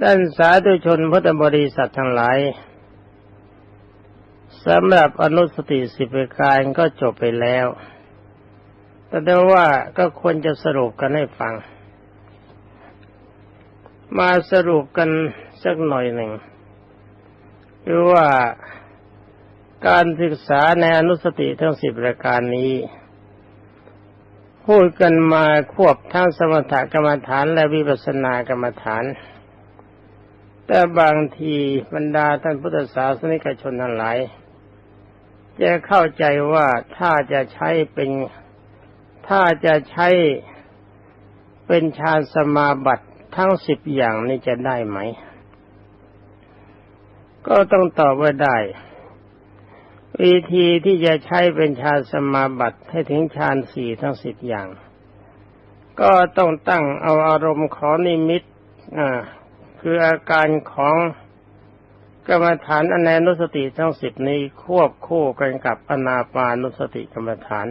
ด้านสาธุชนพุทธบริษัททั้งหลายสำหรับอนุสติสิบประการก็จบไปแล้ว แต่ได้ว่าก็ควรจะสรุปกันให้ฟัง มาสรุปกันสักหน่อยหนึ่งคือว่าการศึกษาในอนุสติทั้งสิบประการนี้ พูดกันมาควบทั้งสมถกรรมฐานและวิปัสสนากรรมฐาน แต่บางทีบรรดาท่านพุทธศาสนิกชนทั้งหลายจะเข้าใจว่าถ้าจะใช้เป็นถ้าจะใช้เป็นฌานสมาบัติทั้งสิบอย่างนี้จะได้ไหม ก็ต้องตอบว่าได้ วิธีที่จะใช้เป็นฌานสมาบัติให้ถึงฌานสี่ทั้งสิบอย่าง ก็ต้องตั้งเอาอารมณ์ขอนิมิตอ่า คืออาการของกรรมฐานอนันุสติทั้งสิบนี้ควบคู่กันกับอนาปานุสติกรรมฐาน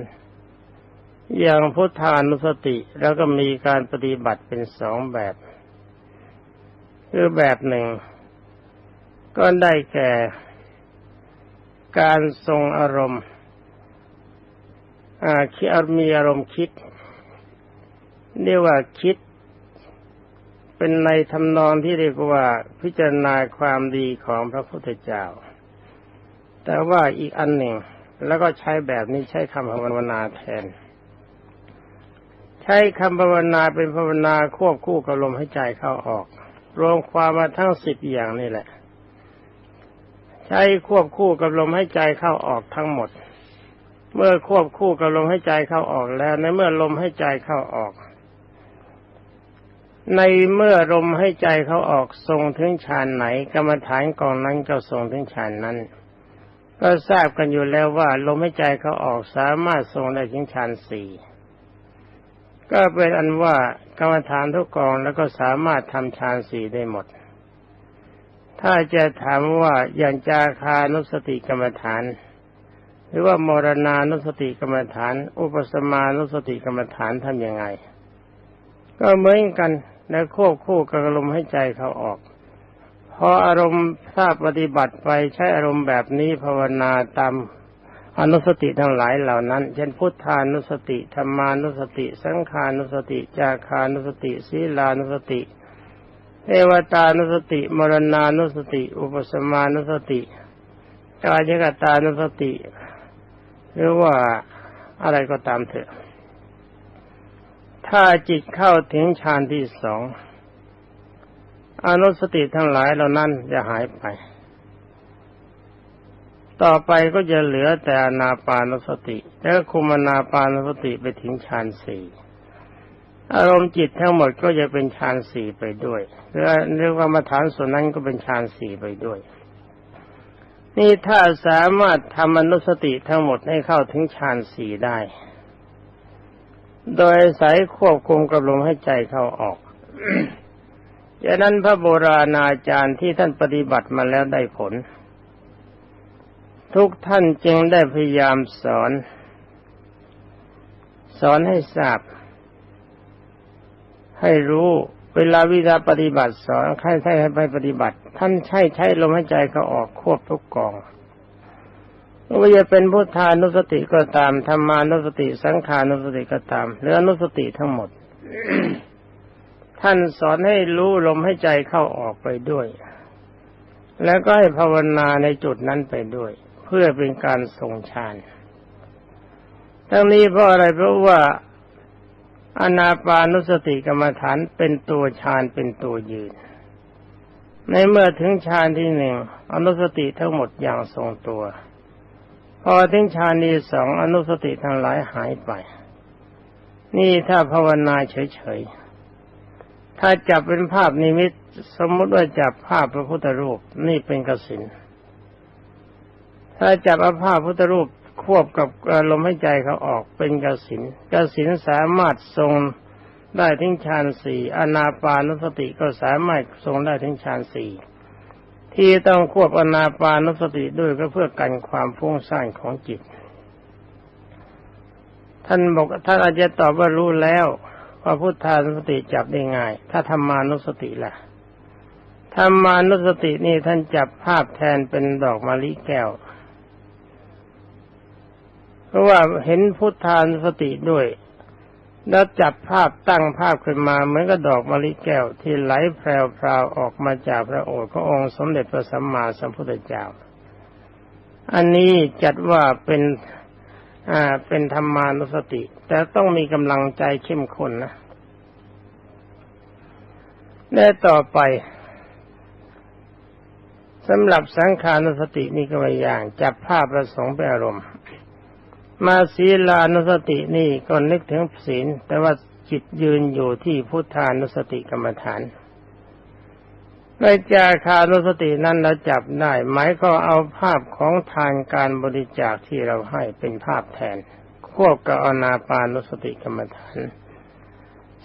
อย่างพุทธานุสติแล้วก็มีการปฏิบัติเป็นสองแบบ คือแบบหนึ่ง ก็ได้แก่การทรงอารมณ์คิดมีอารมณ์คิดเรียกว่าคิด เป็นในทำนองที่เรียกว่าพิจารณาความดีของพระพุทธเจ้า แต่ว่าอีกอันหนึ่งแล้วก็ใช้แบบนี้ใช้คำภาวนาแทน ใช้คำภาวนาเป็นภาวนาควบคู่กับลมหายใจเข้าออก รวมความมาทั้งสิบอย่างนี่แหละ ใช้ควบคู่กับลมหายใจเข้าออกทั้งหมด เมื่อควบคู่กับลมหายใจเข้าออกแล้วในเมื่อลมหายใจเข้าออก ในเมื่อลมหายใจเขาออกทรงถึงฌานไหน กรรมฐานกองนั้นก็ทรงถึงฌานนั้น ก็ทราบกันอยู่แล้วว่า ลมหายใจเขาออกสามารถทรงได้ถึงฌานสี่ก็เป็นอันว่ากรรมฐานทุกกองแล้วก็สามารถทำฌานสี่ได้หมด ถ้าจะถามว่าอย่างจาคานุสติกรรมฐาน หรือว่ามรณานุสติกรรมฐาน อุปสมานุสติกรรมฐานทำยังไง ก็เหมือนกันและควบคู่กับลมให้ใจเขาออกพออารมณ์ถ้าปฏิบัติไปใช้อารมณ์แบบนี้ภาวนาตามอนุสติทั้งหลายเหล่านั้น เช่นพุทธานุสติธรรมานุสติ สังขานุสติ จาคานุสติศีลานุสติเทวตานุสติ มรณานุสติ อุปสมานุสติกายกตานุสติ หรือว่าอะไรก็ตามเถอะ ถ้าจิตเข้าถึงฌานที่สองอนุสติทั้งหลายเหล่านั้นจะหายไป ต่อไปก็จะเหลือแต่อนาปานสติ แล้วคุมนาปานสติไปถึงฌานสี่อารมณ์จิตทั้งหมดก็จะเป็นฌานสี่ไปด้วยหรือเรียกว่ามาฐานส่วนนั้นก็เป็นฌานสี่ไปด้วย นี่ถ้าสามารถทำอนุสติทั้งหมดให้เข้าถึงฌานสี่ได้ โดยสายควบคุมกับลมให้ใจเข้าออกดังนั้นพระโบราณอาจารย์ที่ท่านปฏิบัติมาแล้วได้ผล ทุกท่านจึงได้พยายามสอน สอนให้ทราบ ให้รู้เวลาวิธีปฏิบัติสอนใครใช้ให้ไปปฏิบัติ ท่านใช้ใช้ลมหายใจเขาออกควบทุกกอง ว่าจะเป็นพุทธานุสติก็ตามธรรมานุสติสังขานุสติก็ตามหรืออนุสติทั้งหมด ท่านสอนให้รู้ลมใหายใจเข้าออกไปด้วย แล้วก็ให้ภาวนาในจุดนั้นไปด้วย เพื่อเป็นการทรงฌานทั้งนี้เพราะอะไรเพราะว่าอนาปานุสติกรรมฐานเป็นตัวฌานเป็นตัวยืน ในเมื่อถึงฌานที่หนึ่งอนุสติทั้งหมดอย่างทรงตัว พอถึงฌานีสองอนุสติทั้งหลายหายไป นี่ถ้าภาวนาเฉยๆ ถ้าจับเป็นภาพนิมิต สมมติว่าจับภาพพระพุทธรูปนี่เป็นกสินถ้าจับอาภาพพุทธรูปควบกับลมหายใจเขาออกเป็นกสินกสินสามารถทรงได้ถึงฌานสี่อนาปานุสติก็สามารถทรงได้ถึงฌานสี่ ที่ต้องควบอนาปานสติด้วยก็เพื่อกันความฟุ้งซ่านของจิต ท่านบอกท่านอาจจะตอบว่ารู้แล้วว่าพุทธานุสติจับได้ง่าย ถ้าธรรมานุสติล่ะธรรมานุสตินี่ท่านจับภาพแทนเป็นดอกมะลิแก้ว เพราะว่าเห็นพุทธานุสติด้วย แล้วจับภาพตั้งภาพขึ้นมาเหมือนกับดอกมะลิแก้วที่ไหลแพรวๆออกมาจากพระโอษฐ์ขององค์สมเด็จพระสัมมาสัมพุทธเจ้า อันนี้จัดว่าเป็นอ่าเป็นธรรมานุสติ แต่ต้องมีกำลังใจเข้มข้นนะและต่อไปสำหรับสังขานุสตินี่ก็ไม่อย่างจับภาพประสงค์เป็นอารมณ์ มาศีลานุสตินี่ก็นึกถึงศีล แต่ว่าจิตยืนอยู่ที่พุทธานุสติกรรมฐานในจาคานุสตินั้นเราจับได้หมายก็เอาภาพของทานการบริจาคที่เราให้เป็นภาพแทน ควบกับอนาปานุสติกรรมฐาน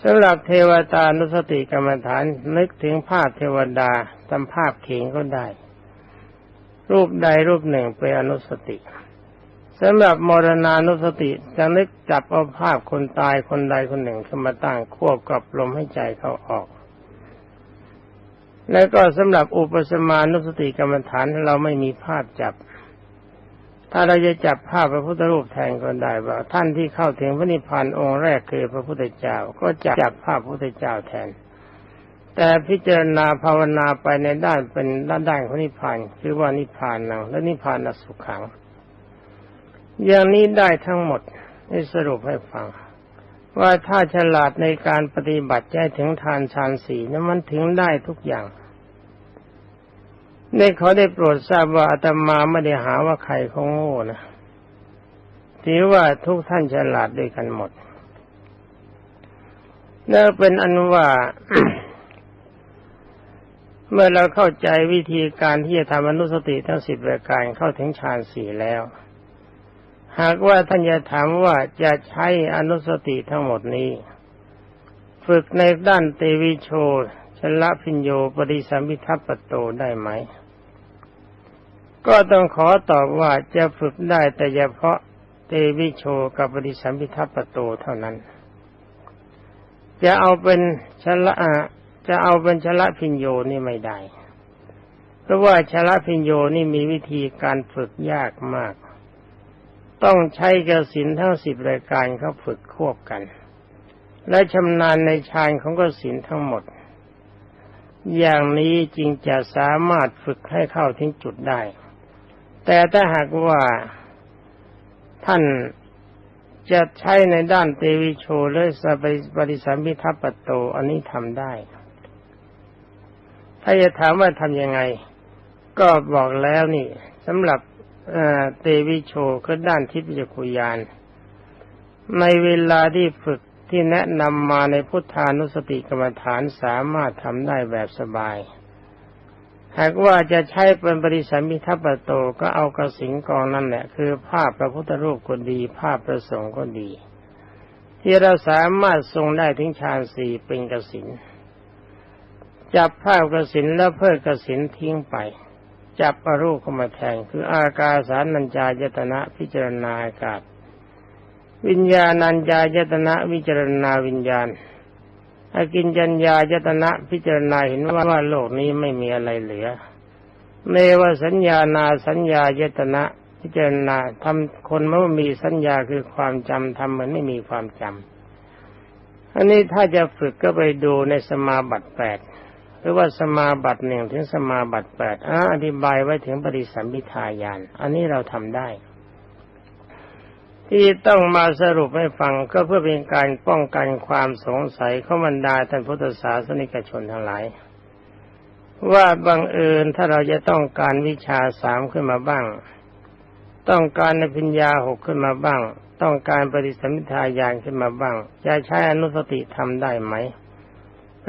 สำหรับเทวตานุสติกรรมฐานนึกถึงภาพเทวดาทำภาพเข่งก็ได้ รูปใดรูปหนึ่งเป็นอนุสติ สำหรับมรณานุสติจะนึกจับเอาภาพคนตายคนใดคนหนึ่งขึ้นมาตั้งควบกับลมให้ใจเขาออก แล้วก็สำหรับอุปสมานุสติกรรมฐานเราไม่มีภาพจับ ถ้าเราจะจับภาพพระพุทธรูปแทนก็ได้ว่า ท่านที่เข้าถึงพระนิพพานองค์แรกคือพระพุทธเจ้า ก็จะจับภาพพระพุทธเจ้าแทน แต่พิจารณาภาวนาไปในด้านเป็นด้านด้านของนิพพานคือว่านิพพานนังและนิพพานสุขขัง อย่างนี้ได้ทั้งหมดให้สรุปให้ฟัง ว่าถ้าฉลาดในการปฏิบัติใจถึงทานฌานสีนั้นมันถึงได้ทุกอย่างในเขาได้โปรดทราบว่าอาตมาไม่ได้หาว่าใครเขาโง่นะถือว่าทุกท่านฉลาดด้วยกันหมดนั่นเป็นอันว่าเมื่อเราเข้าใจวิธีการที่จะทำอนุสติทั้งสิบรายการเข้าถึงฌานสี่แล้ว หากว่าท่านจะถามว่าจะใช้อนุสติทั้งหมดนี้ ฝึกในด้านเตวิโชชละพิญโยปริสัมพิทัปปโตได้ไหม ก็ต้องขอตอบว่าจะฝึกได้แต่เฉพาะเตวิโชกับปริสัมพิทัปปโตเท่านั้น จะเอาเป็นชละจะเอาเป็นชละพิญโยนี่ไม่ได้ เพราะว่าชละพิญโยนี่มีวิธีการฝึกยากมาก ต้องใช้กสินทั้งสิบรายการเขาฝึกควบกัน และชำนาญในฌานของกสินทั้งหมด อย่างนี้จริงจะสามารถฝึกให้เข้าถึงจุดได้ แต่ถ้าหากว่าท่านจะใช้ในด้านเตวิโชหรือสปริสัมพิทัปปโตอันนี้ทำได้ ถ้าจะถามว่าทำยังไง ก็บอกแล้วนี่สำหรับ เตวิโชคือด้านทิพยคุยาน ในเวลาที่ฝึกที่แนะนำมาในพุทธานุสติกรรมฐานสามารถทำได้แบบสบาย หากว่าจะใช้เป็นบริสัมมิทัปโตก็เอากระสิงกองนั่นแหละ คือภาพพระพุทธรูปก็ดี ภาพประสงค์ก็ดี ที่เราสามารถทรงได้ถึงฌานสี่เป็นกระสินจับภาพกระสินแล้วเพิกกระสินทิ้งไป จับอรูปเข้ามาแทง คืออากาสานัญจายตนะพิจารณาอากาศ วิญญาณัญญายตนะวิจารณาวิญญาณอากินจัญญายตนะพิจารณาเห็นว่าว่าโลกนี้ไม่มีอะไรเหลือเมวสัญญานาสัญญายตนะพิจารณาทำคนเมื่อมีสัญญาคือความจำทำเหมือนไม่มีความจำอันนี้ถ้าจะฝึกก็ไปดูในสมาบัติแปด รือว่าสมาบัติหนึ่งถึงสมาบัติแปดอธิบายไว้ถึงปริสัมพิทายาน อันนี้เราทำได้ ที่ต้องมาสรุปให้ฟังก็เพื่อเป็นการป้องกันความสงสัยข้าบรรดาท่านพุทธศาสนิกชนทั้งหลาย ว่าบังเอิญถ้าเราจะต้องการวิชาสามขึ้นมาบ้าง ต้องการในปัญญาหกขึ้นมาบ้าง ต้องการปฏิสัมพิทายานขึ้นมาบ้าง จะใช้อนุสติทำได้ไหม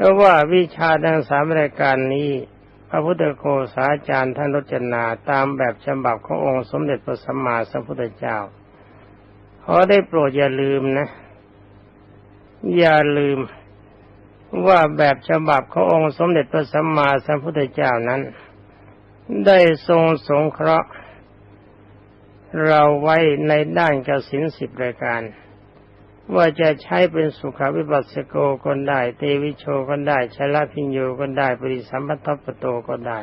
เพราะว่าวิชาดังสามรายการนี้ พระพุทธโฆษาจารย์ท่านรจนาตามแบบฉบับขององค์สมเด็จพระสัมมาสัมพุทธเจ้าขอได้โปรดอย่าลืมนะ อย่าลืมว่าแบบฉบับขององค์สมเด็จพระสัมมาสัมพุทธเจ้านั้น ได้ทรงสงเคราะห์ เราไว้ในด้านกสินสิบรายการ ว่าจะใช้เป็นสุขวิปัสสโกก็ได้ เตวิโชก็ได้ชลพิญโยก็ได้ปริสัมพัทธปโตก็ได้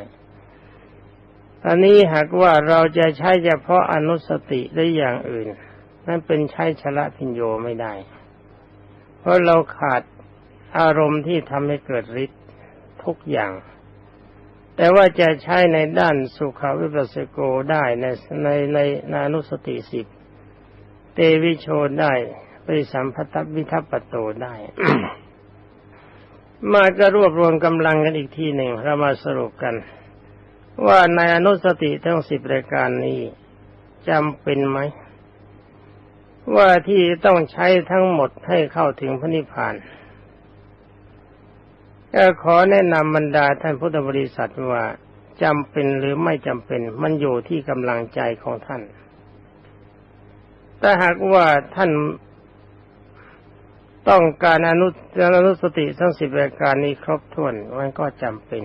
อันนี้หากว่าเราจะใช้เฉพาะอนุสติหรืออย่างอื่น นั่นเป็นใช้ชละพิญโยไม่ได้ เพราะเราขาดอารมณ์ที่ทำให้เกิดฤทธิ์ทุกอย่าง แต่ว่าจะใช้ในด้านสุขวิปัสสโกได้ในในในในอนุสติสิบเตวิโชได้ ปสัมพัทวิทัปปโตได้ มาก็รวบรวมกำลังกันอีกทีหนึ่งเรามาสรุปกัน ว่าในอนุสติทั้งสิบรายการนี้จำเป็นไหม ว่าที่ต้องใช้ทั้งหมดให้เข้าถึงพระนิพพานก็ขอแนะนำบรรดาท่านพุทธบริษัทว่าจำเป็นหรือไม่จำเป็น มันอยู่ที่กำลังใจของท่าน แต่หากว่าท่าน ต้องการอนุอนุสติทั้งสิบรายการนี้ครบถ้วนมันก็จำเป็น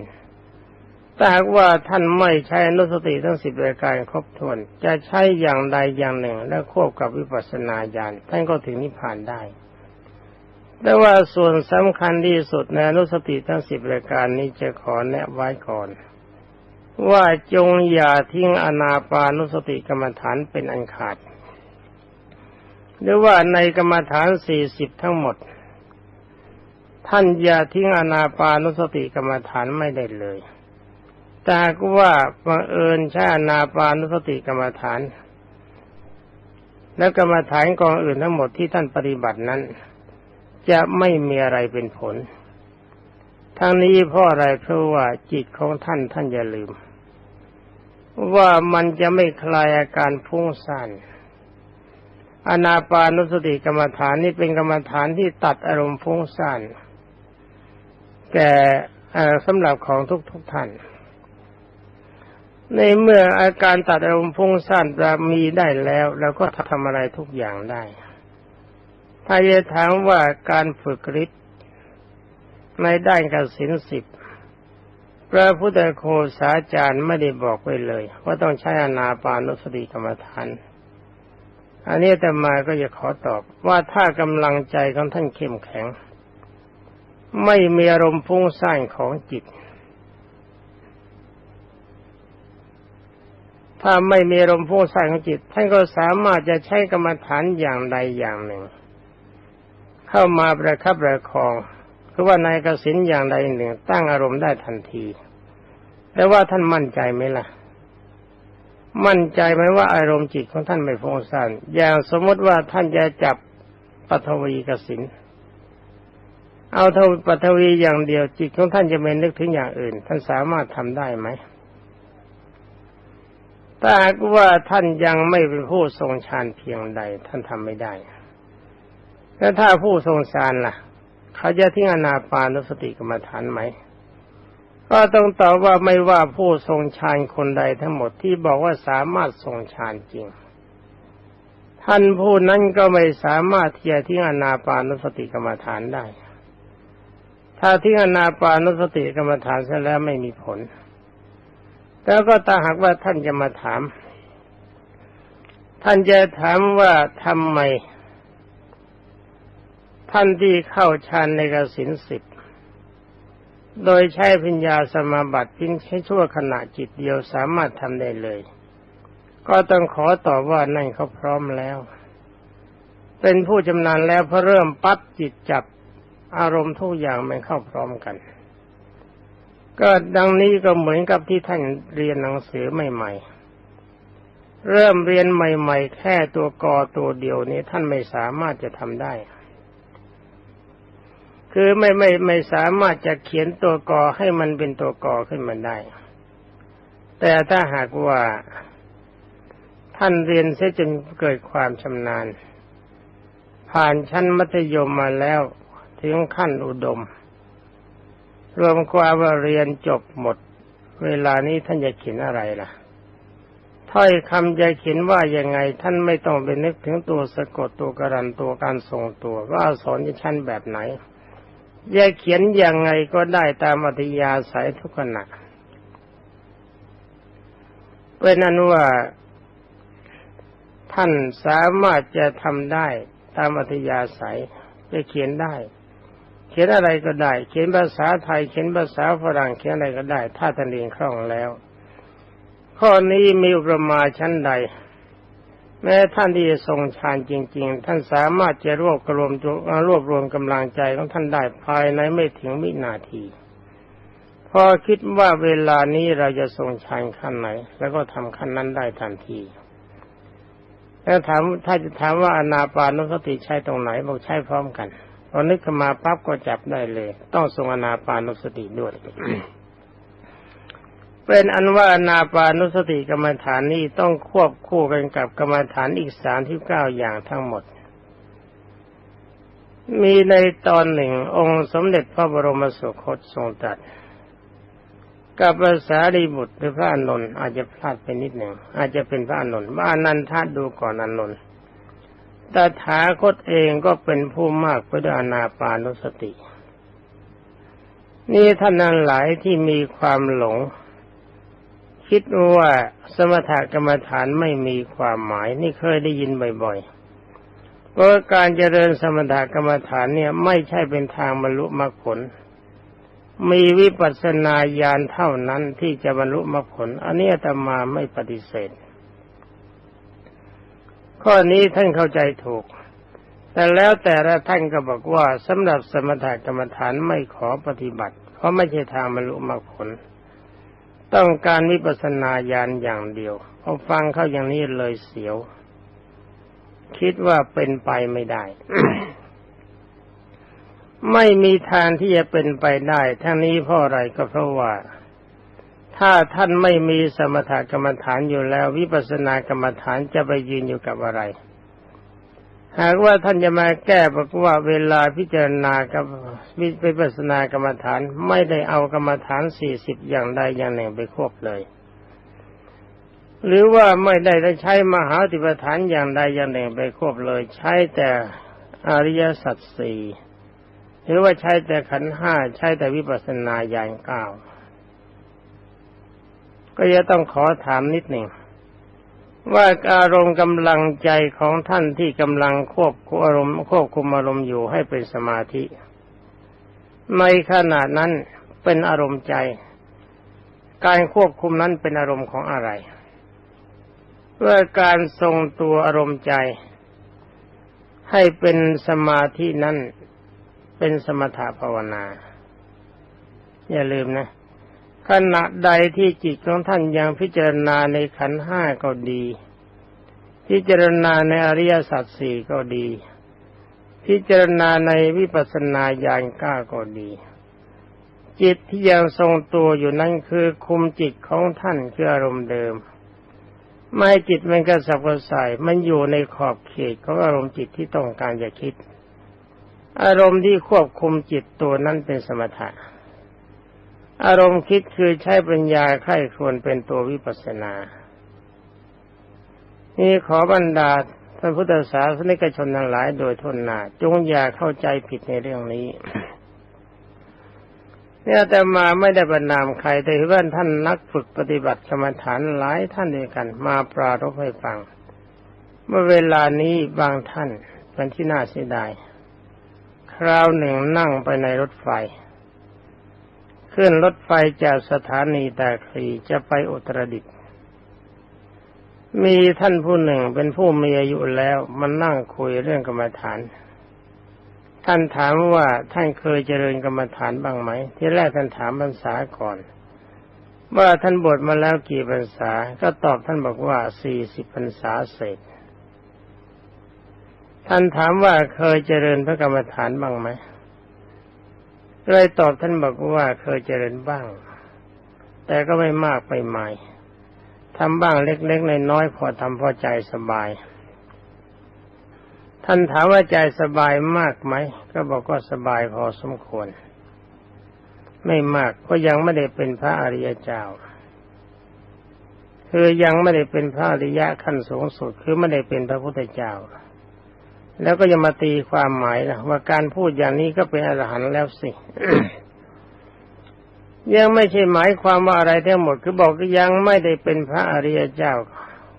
แต่หากว่าท่านไม่ใช้อนุสติทั้งสิบรายการครบถ้วน จะใช้อย่างใดอย่างหนึ่ง แล้วควบกับวิปัสสนาญาณท่านก็ถึงนิพพานได้ แต่ว่าส่วนสำคัญที่สุดในอนุสติทั้งสิบรายการนี้จะขอแนะไว้ก่อน ว่าจงอย่าทิ้งอนาปานุสติกรรมฐานเป็นอันขาด หรือว่าในกรรมฐานสี่สิบทั้งหมด ท่านอย่าทิ้งอนาปานุสติกรรมฐานไม่ได้เลยแต่ก็ว่าบังเอิญใช้อนาปานุสติกรรมฐาน และกรรมฐานกองอื่นทั้งหมดที่ท่านปฏิบัตินั้น จะไม่มีอะไรเป็นผลทั้งนี้เพราะอะไรเพราะว่าจิตของท่านท่านอย่าลืม ว่ามันจะไม่คลายอาการพุ่งซ่าน อนาปานุสติกรรมฐานนี่เป็นกรรมฐานที่ตัดอารมณ์ฟุ้งซ่านแก่สำหรับของทุกทุกท่าน ในเมื่ออาการตัดอารมณ์ฟุ้งซ่านจะมีได้แล้วเราก็ทำอะไรทุกอย่างได้ ถ้าจะถามว่าการฝึกฤทธิ์ในด้านกสินสิบพระพุทธโคสาจารย์ไม่ได้บอกไว้เลย ว่าต้องใช้อนาปานุสติกรรมฐาน อันนี้แต่มาก็จะขอตอบว่าถ้ากำลังใจของท่านเข้มแข็ง ไม่มีอารมณ์ฟุ้งซ่านของจิต ถ้าไม่มีอารมณ์ฟุ้งซ่านของจิต ท่านก็สามารถจะใช้กรรมฐานอย่างใดอย่างหนึ่ง เข้ามาประคับประคองคือว่าในกสินอย่างใดหนึ่ง ตั้งอารมณ์ได้ทันที แต่ว่าท่านมั่นใจไหมล่ะ มั่นใจไหมว่าอารมณ์จิตของท่านไม่ฟุ้งซ่านอย่างสมมติว่าท่านจะจับปฐวีกสินเอาเท่าปฐวีอย่างเดียวจิตของท่านจะไม่นึกถึงอย่างอื่น ท่านสามารถทำได้ไหมถ้าหากว่าท่านยังไม่เป็นผู้ทรงฌานเพียงใด ท่านทำไม่ได้แล้วถ้าผู้ทรงฌานล่ะ เขาจะทิ้งอนาปานุสติกรรมฐานไหม ก็ต้องตอบว่าไม่ว่าผู้ทรงฌานคนใดทั้งหมดที่บอกว่าสามารถทรงฌานจริง ท่านผู้นั้นก็ไม่สามารถที่จะทิ้งอนาปานุสติกรรมฐานได้ ถ้าทิ้งอนาปานุสติกรรมฐานเสร็จแล้วไม่มีผล แล้วก็ตาหากว่าท่านจะมาถาม ท่านจะถามว่าทำไม ท่านที่เข้าฌานในกสินสิบ โดยใช้ปัญญาสมาบัติเพียงแค่ชั่วขณะจิตเดียวสามารถทำได้เลย ก็ต้องขอตอบว่านั่นเขาพร้อมแล้ว เป็นผู้จำนานแล้วพอเริ่มปั๊บจิตจับอารมณ์ทุกอย่างมันเข้าพร้อมกัน ก็ดังนี้ก็เหมือนกับที่ท่านเรียนหนังสือใหม่ๆ เริ่มเรียนใหม่ ๆ แค่ตัวกอตัวเดียวนี้ท่านไม่สามารถจะทำได้ คือไม่ไม่ไม่สามารถจะเขียนตัวกอให้มันเป็นตัวกอขึ้นมาได้ แต่ถ้าหากว่าท่านเรียนเสียจนเกิดความชำนาญ ผ่านชั้นมัธยมมาแล้วถึงขั้นอุดม รวมความว่าเรียนจบหมด เวลานี้ท่านจะเขียนอะไรล่ะถ้อยคำจะเขียนว่ายังไง ท่านไม่ต้องไปนึกถึงตัวสะกดตัวกรันตัวการทรงตัวว่าสอนจะชั้นแบบไหน จะเขียนยังไงก็ได้ตามอัธยาศัยทุกขณะเป็นนั้นว่าท่านสามารถจะทำได้ตามอัธยาศัยจะเขียนได้ เขียนอะไรก็ได้ เขียนภาษาไทย เขียนภาษาฝรั่ง เขียนอะไรก็ได้ ถ้าท่านเรียนคล่องแล้ว ข้อนี้มีอุปมาชั้นใด แม้ท่านที่จะทรงฌานจริง ๆ ท่านสามารถจะรวบรวมรวบรวมกำลังใจของท่านได้ภายในไม่ถึงวินาที พอคิดว่าเวลานี้เราจะทรงฌานขั้นไหน แล้วก็ทำขั้นนั้นได้ทันที แล้วถามถ้าจะถามว่าอนาปานุสติใช้ตรงไหนบอกใช้พร้อมกันพอนึกขึ้นมาปั๊บก็จับได้เลย ต้องทรงอนาปานุสติด้วย เป็นอันว่านาปานุสติกรรมฐานนี้ต้องควบคู่กันกับกรรมฐานอีกสามที่เก้าอย่างทั้งหมด มีในตอนหนึ่งองค์สมเด็จพระบรมสุคตทรงตรัสกับภาษาดีบุตรหรือพระอนนท์อาจจะพลาดไปนิดหนึ่งอาจจะเป็นพระอนนท์ว่านันทาดูก่อนอานนท์ตถาคตเองก็เป็นผู้มากไปด้วยอนาปานุสติ นี่ท่านนั้นหลายที่มีความหลง คิดว่าสมถกรรมฐานไม่มีความหมาย นี่เคยได้ยินบ่อยๆเพราะการเจริญสมถกรรมฐานเนี่ยไม่ใช่เป็นทางบรรลุมรรคผล มีวิปัสสนาญาณเท่านั้นที่จะบรรลุมรรคผล อันนี้อาตมาไม่ปฏิเสธ ข้อนี้ท่านเข้าใจถูก แต่แล้วแต่ละท่านก็บอกว่าสำหรับสมถกรรมฐานไม่ขอปฏิบัติ เพราะไม่ใช่ทางบรรลุมรรคผล ต้องการวิปัสนาญาณอย่างเดียวพอฟังเข้าอย่างนี้เลยเสียว คิดว่าเป็นไปไม่ได้ ไม่มีทางที่จะเป็นไปได้ทั้งนี้เพราะอะไรก็เพราะว่า ถ้าท่านไม่มีสมถกรรมฐานอยู่แล้ว วิปัสสนากรรมฐานจะไปยืนอยู่กับอะไร หากว่าท่านจะมาแก้บอกว่าเวลาพิจารณากับวิปัสสนากรรมฐานไม่ได้เอากรรมฐานสี่สิบอย่างใดอย่างหนึ่งไปควบเลย หรือว่าไม่ได้ใช้มหาติปฐานอย่างใดอย่างหนึ่งไปควบเลย ใช้แต่อริยสัจสี่หรือว่าใช้แต่ขันห้าใช้แต่วิปัสสนาญาณเก้าก็จะต้องขอถามนิดหนึ่ง ว่าอารมณ์กำลังใจของท่านที่กำลังควบคุมอารมณ์ควบคุมอารมณ์อยู่ให้เป็นสมาธิ ในขณะนั้นเป็นอารมณ์ใจ การควบคุมนั้นเป็นอารมณ์ของอะไรเพื่อการทรงตัวอารมณ์ใจ ให้เป็นสมาธินั้นเป็นสมถะภาวนา อย่าลืมนะ ขณะใดที่จิตของท่านยังพิจารณาในขันห้าก็ดี พิจารณาในอริยสัจสี่ก็ดี พิจารณาในวิปัสสนาญาณก้าก็ดี จิตที่ยังทรงตัวอยู่นั้นคือคุมจิตของท่านคืออารมณ์เดิม ไม่จิตมันกระสับกระส่ายมันอยู่ในขอบเขตของอารมณ์จิตที่ต้องการจะคิด อารมณ์ที่ควบคุมจิตตัวนั้นเป็นสมถะ อารมณ์คิดคือใช้ปัญญาไข้ควรเป็นตัววิปัสสนา นี่ขอบรรดาท่านพุทธศาสนิกชนทั้งหลายโดยทนหนาจงอย่าเข้าใจผิดในเรื่องนี้ เนี่ยแต่มาไม่ได้บรรนามใครแต่ว่าท่านนักฝึกปฏิบัติกรรมฐานหลายท่านด้วยกัน มาปรารบให้ฟัง เมื่อเวลานี้บางท่านเป็นที่น่าเสียดาย คราวหนึ่งนั่งไปในรถไฟ ขึ้นรถไฟจากสถานีตาคลีจะไปอุตรดิตถ์มีท่านผู้หนึ่งเป็นผู้มีอายุแล้วมันนั่งคุยเรื่องกรรมฐาน ท่านถามว่าท่านเคยเจริญกรรมฐานบ้างไหม ที่แรกท่านถามพรรษาก่อน ว่าท่านบวชมาแล้วกี่พรรษา ก็ตอบท่านบอกว่าสี่สิบพรรษาเศษท่านถามว่าเคยเจริญพระกรรมฐานบ้างไหม เลยตอบท่านบอกว่าเคยเจริญบ้าง แต่ก็ไม่มากไปใหม่ทำบ้างเล็กๆในน้อยพอทำพอใจสบาย ท่านถามว่าใจสบายมากไหม ก็บอกก็สบายพอสมควร ไม่มากก็ยังไม่ได้เป็นพระอริยเจ้าคือยังไม่ได้เป็นพระอริยะขั้นสูงสุด คือไม่ได้เป็นพระพุทธเจ้า แล้วก็จะมาตีความหมายนะว่าการพูดอย่างนี้ก็เป็นอรหันต์แล้วสิยังไม่ใช่หมายความว่าอะไรทั้งหมดคือบอกยังไม่ได้เป็นพระอริยเจ้า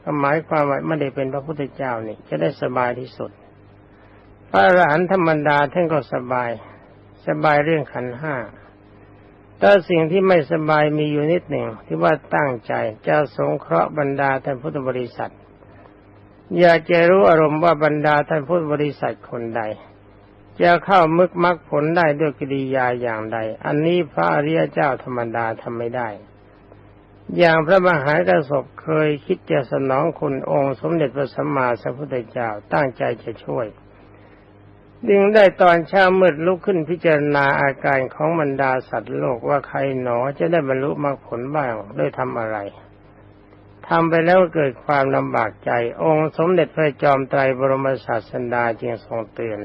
ก็หมายความว่าไม่ได้เป็นพระพุทธเจ้านี่จะได้สบายที่สุด พระอรหันต์ธรรมดาท่านก็สบาย สบายเรื่องขันห้าแต่สิ่งที่ไม่สบายมีอยู่นิดหนึ่งที่ว่าตั้งใจจะสงเคราะห์บรรดาท่านพุทธบริษัท อยากจะรู้อารมณ์ว่าบรรดาท่านพุทธบริษัทคนใด จะเข้ามึกมักผลได้ด้วยกิริยาอย่างใด อันนี้พระอริยเจ้าธรรมดาทำไม่ได้ อย่างพระมหากระสบเคยคิดจะสนองคุณองค์สมเด็จพระสัมมาสัมพุทธเจ้าตั้งใจจะช่วยดึงได้ตอนเช้ามืดลุกขึ้นพิจารณาอาการของบรรดาสัตว์โลกว่าใครหนอจะได้บรรลุมรรคผลบ้างด้วยทำอะไร ทำไปแล้วเกิดความลำบากใจ องค์สมเด็จพระจอมไตรบรมศาสดาจึงทรงเตือน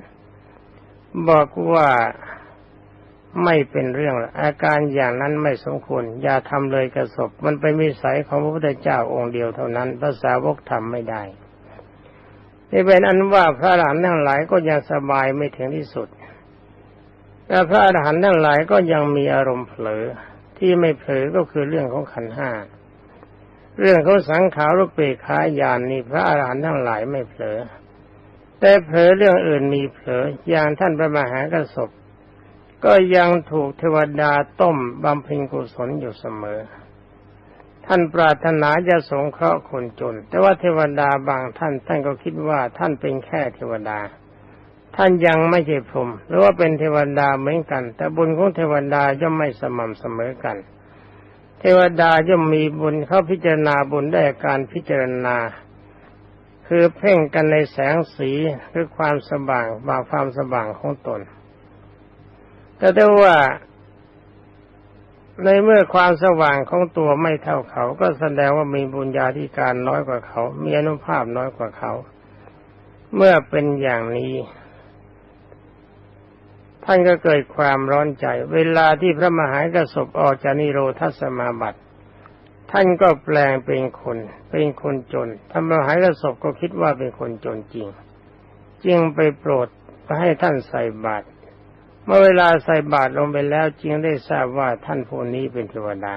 บอกว่าไม่เป็นเรื่อง อาการอย่างนั้นไม่สมควร อย่าทำเลยกระสบ มันเป็นวิสัยของพระพุทธเจ้าองค์เดียวเท่านั้นภาษาวกทำไม่ได้นี่เป็นอันว่าพระอรหันต์ทั้งหลายก็ยังสบายไม่ถึงที่สุดแต่พระอรหันต์ทั้งหลายก็ยังมีอารมณ์เผลอที่ไม่เผลอก็คือเรื่องของขันห้า เรื่องของสังขารรูปเปกขายานนี่พระอรหันต์ทั้งหลายไม่เผลอ แต่เผลอเรื่องอื่นมีเผลออย่างท่านพระมหากระสบก็ยังถูกเทวดาต้มบำเพ็ญกุศลอยู่เสมอ ท่านปรารถนาจะสงเคราะห์คนจน แต่ว่าเทวดาบางท่านท่านก็คิดว่าท่านเป็นแค่เทวดา ท่านยังไม่ใช่พรหมหรือว่าเป็นเทวดาเหมือนกัน แต่บุญของเทวดาย่อมไม่สม่ำเสมอกัน เทวดาย่อมมีบุญเขาพิจารณาบุญได้การพิจารณา คือเพ่งกันในแสงสีหรือความสว่างบางความสว่างของตน แต่ได้ว่าในเมื่อความสว่างของตัวไม่เท่าเขาก็แสดงว่ามีบุญญาธิการน้อยกว่าเขา มีอนุภาพน้อยกว่าเขา เมื่อเป็นอย่างนี้ ท่านก็เกิดความร้อนใจ เวลาที่พระมหากระสบออกจากนิโรธสมาบัติท่านก็แปลงเป็นคน เป็นคนจนพระมหากระสบก็คิดว่าเป็นคนจนจริง จึงไปโปรดไปให้ท่านใส่บาตร เมื่อเวลาใส่บาตรลงไปแล้วจึงได้ทราบว่าท่านผู้นี้เป็นเทวดา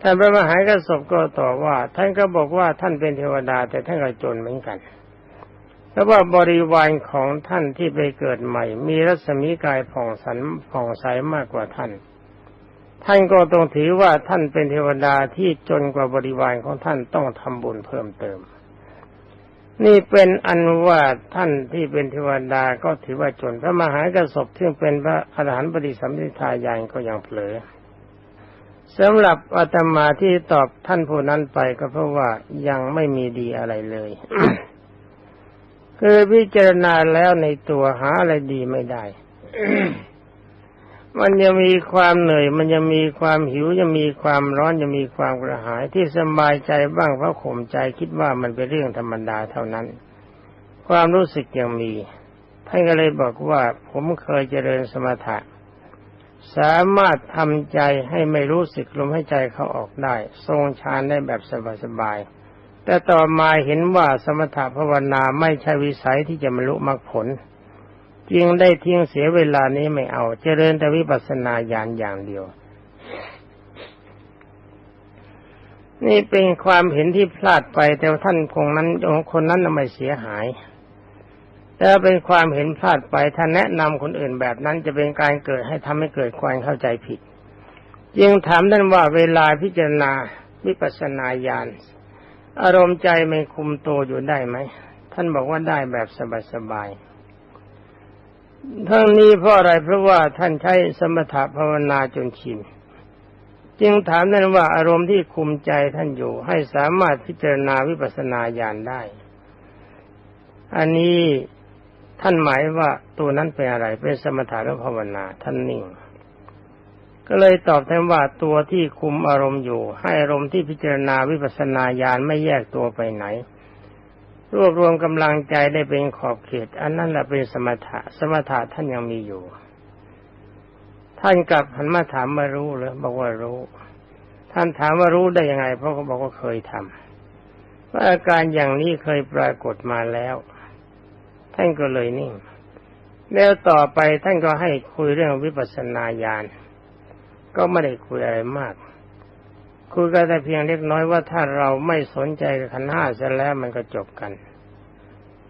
ท่านพระมหากระสบก็ตอบว่า ท่านก็บอกว่าท่านเป็นเทวดาแต่ท่านก็จนเหมือนกัน เพราะว่าบริวารของท่านที่ไปเกิดใหม่ มีรัศมีกายผ่องสันผ่องใสมากกว่าท่าน ท่านก็ต้องถือว่าท่านเป็นเทวดาที่จนกว่าบริวารของท่านต้องทำบุญเพิ่มเติม นี่เป็นอันว่าท่านที่เป็นเทวดาก็ถือว่าจนพระมหากระสบที่เป็นพระอรหันต์ปฏิสัมพิทายานก็ยังเผลอสำหรับอาตมาที่ตอบท่านผู้นั้นไปก็เพราะว่ายังไม่มีดีอะไรเลย คือพิจารณาแล้วในตัวหาอะไรดีไม่ได้ มันยังมีความเหนื่อย มันยังมีความหิวยังมีความร้อนยังมีความกระหายที่สบายใจบ้างเพราะข่มใจคิดว่ามันเป็นเรื่องธรรมดาเท่านั้น ความรู้สึกยังมีท่านก็เลยบอกว่าผมเคยเจริญสมถะ สามารถทำใจให้ไม่รู้สึกลมให้ใจเขาออกได้ ทรงฌานได้แบบสบายๆ แต่ต่อมาเห็นว่าสมถะภาวนาไม่ใช่วิสัยที่จะบรรลุมรรคผล จึงได้ทิ้งเสียเวลานี้ไม่เอาเจริญแต่วิปัสสนาญาณอย่างเดียว นี่เป็นความเห็นที่พลาดไปแต่ท่านคงนั้นองคนนั้นไม่เสียหายแต่เป็นความเห็นพลาดไปถ้าแนะนำคนอื่นแบบนั้นจะเป็นการเกิดให้ทำให้เกิดความเข้าใจผิดยิงถามท่านว่าเวลาพิจารณาวิปัสสนาญาณ อารมณ์ใจไม่คุมตัวอยู่ได้ไหม ท่านบอกว่าได้แบบสบายๆทั้งนี้เพราะอะไรเพราะว่าท่านใช้สมถะภาวนาจนชินจึงถามท่านว่าอารมณ์ที่คุมใจท่านอยู่ ให้สามารถพิจารณาวิปัสสนาญาณได้ อันนี้ท่านหมายว่าตัวนั้นเป็นอะไรเป็นสมถะหรือภาวนาท่านนิ่ง ก็เลยตอบแทนว่าตัวที่คุมอารมณ์อยู่ ให้อารมณ์ที่พิจารณาวิปัสสนาญาณไม่แยกตัวไปไหน รวบรวมกำลังใจได้เป็นขอบเขต อันนั้นแหละเป็นสมถะสมถะท่านยังมีอยู่ ท่านกลับหันมาถามมารู้หรือบอกว่ารู้ ท่านถามว่ารู้ได้ยังไง เพราะเขาบอกว่าเคยทำว่าอาการอย่างนี้เคยปรากฏมาแล้ว ท่านก็เลยนิ่ง แล้วต่อไปท่านก็ให้คุยเรื่องวิปัสสนาญาณ ก็ไม่ได้คุยอะไรมากคุยกันแต่เพียงเล็กน้อยว่าถ้าเราไม่สนใจกับขันห้าเสร็จแล้วมันก็จบกัน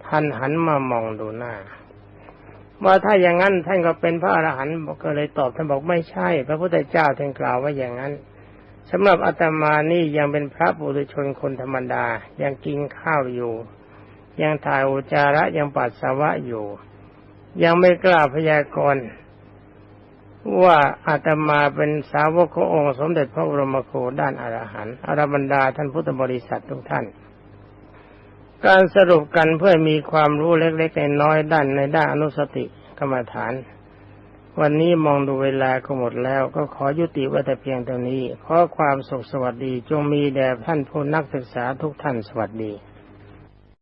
ท่านหันมามองดูหน้า ว่าถ้าอย่างนั้นท่านก็เป็นพระอรหันต์ก็เลยตอบท่านบอกไม่ใช่ พระพุทธเจ้าท่านกล่าวว่าอย่างนั้นสำหรับอาตมานี่ยังเป็นพระบุรุชนคนธรรมดา ยังกินข้าวอยู่ ยังถ่ายอุจจาระยังปัสสาวะอยู่ ยังไม่กล้าพยากรณ์ ว่าอาตมาเป็นสาวกขององค์สมเด็จพระบรมโคด้านอรหันต์อรบรรดาท่านพุทธบริษัททุกท่าน การสรุปกันเพื่อมีความรู้เล็กๆในน้อยด้านในด้านอนุสติกรรมฐาน วันนี้มองดูเวลาก็หมดแล้วก็ขอยุติไว้แต่เพียงเท่านี้ ขอความสุขสวัสดีจงมีแด่ท่านผู้นักศึกษาทุกท่านสวัสดี